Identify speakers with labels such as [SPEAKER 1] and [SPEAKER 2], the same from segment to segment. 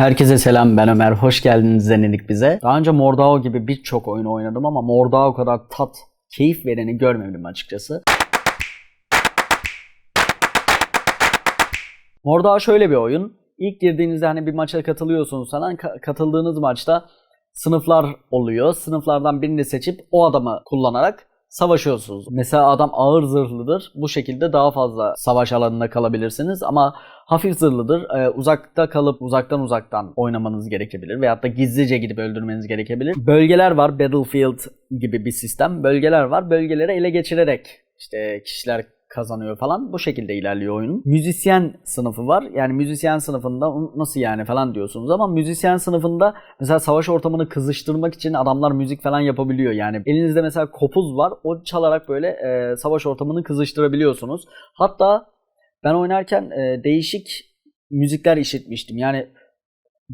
[SPEAKER 1] Herkese selam ben Ömer. Hoş geldiniz denedik bize. Daha önce Mordao gibi birçok oyun oynadım ama Mordao kadar tat, keyif vereni görmedim açıkçası. Mordao şöyle bir oyun. İlk girdiğinizde hani bir maça katılıyorsunuz falan. Ka- katıldığınız maçta sınıflar oluyor. Sınıflardan birini seçip o adamı kullanarak savaşıyorsunuz. Mesela adam ağır zırhlıdır. Bu şekilde daha fazla savaş alanında kalabilirsiniz ama hafif zırhlıdır. Ee, uzakta kalıp uzaktan uzaktan oynamanız gerekebilir veyahut da gizlice gidip öldürmeniz gerekebilir. Bölgeler var. Battlefield gibi bir sistem. Bölgeler var. Bölgeleri ele geçirerek işte kişiler kazanıyor falan. Bu şekilde ilerliyor oyunun. Müzisyen sınıfı var. Yani müzisyen sınıfında nasıl yani falan diyorsunuz ama müzisyen sınıfında mesela savaş ortamını kızıştırmak için adamlar müzik falan yapabiliyor. Yani elinizde mesela kopuz var. O çalarak böyle e, savaş ortamını kızıştırabiliyorsunuz. Hatta ben oynarken e, değişik müzikler işitmiştim. Yani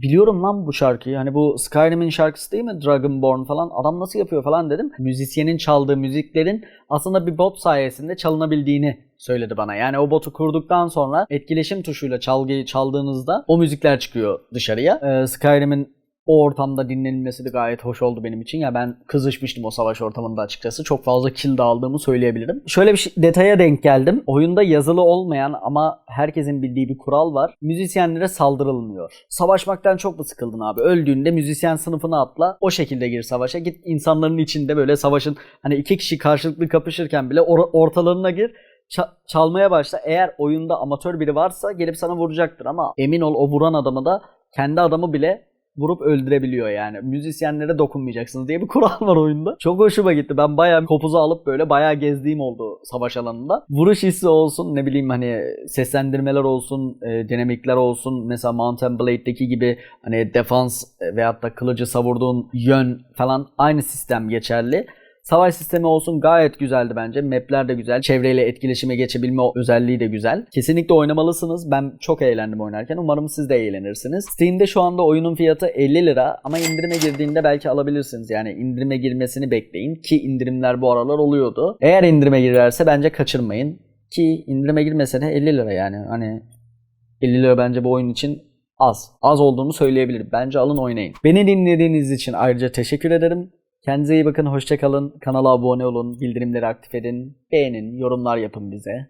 [SPEAKER 1] biliyorum lan bu şarkıyı. Hani bu Skyrim'in şarkısı değil mi? Dragonborn falan. Adam nasıl yapıyor falan dedim. Müzisyenin çaldığı müziklerin aslında bir bot sayesinde çalınabildiğini söyledi bana. Yani o botu kurduktan sonra etkileşim tuşuyla çalgıyı çaldığınızda o müzikler çıkıyor dışarıya. Ee, Skyrim'in o ortamda dinlenilmesi de gayet hoş oldu benim için. Ya ben kızışmıştım o savaş ortamında açıkçası. Çok fazla kill de aldığımı söyleyebilirim. Şöyle bir şey, detaya denk geldim. Oyunda yazılı olmayan ama herkesin bildiği bir kural var. Müzisyenlere saldırılmıyor. Savaşmaktan çok mu sıkıldın abi? Öldüğünde müzisyen sınıfına atla. O şekilde gir savaşa. Git insanların içinde böyle savaşın hani iki kişi karşılıklı kapışırken bile or- ortalarına gir. Ça- çalmaya başla. Eğer oyunda amatör biri varsa gelip sana vuracaktır ama emin ol o vuran adamı da kendi adamı bile vurup öldürebiliyor yani. Müzisyenlere dokunmayacaksınız diye bir kural var oyunda. Çok hoşuma gitti. Ben bayağı kopuzu alıp böyle bayağı gezdiğim oldu savaş alanında. Vuruş hissi olsun ne bileyim hani seslendirmeler olsun, e, dinamikler olsun. Mesela Mountain Blade'deki gibi hani defans e, veyahut da kılıcı savurduğun yön falan aynı sistem geçerli. Savaş sistemi olsun gayet güzeldi bence. Map'ler de güzel. Çevreyle etkileşime geçebilme özelliği de güzel. Kesinlikle oynamalısınız. Ben çok eğlendim oynarken. Umarım siz de eğlenirsiniz. Steam'de şu anda oyunun fiyatı 50 lira ama indirime girdiğinde belki alabilirsiniz. Yani indirime girmesini bekleyin ki indirimler bu aralar oluyordu. Eğer indirime girerse bence kaçırmayın. Ki indirime girmese de 50 lira yani. Hani 50 lira bence bu oyun için az. Az olduğunu söyleyebilirim. Bence alın oynayın. Beni dinlediğiniz için ayrıca teşekkür ederim. Kendinize iyi bakın, hoşçakalın. Kanala abone olun, bildirimleri aktif edin, beğenin, yorumlar yapın bize.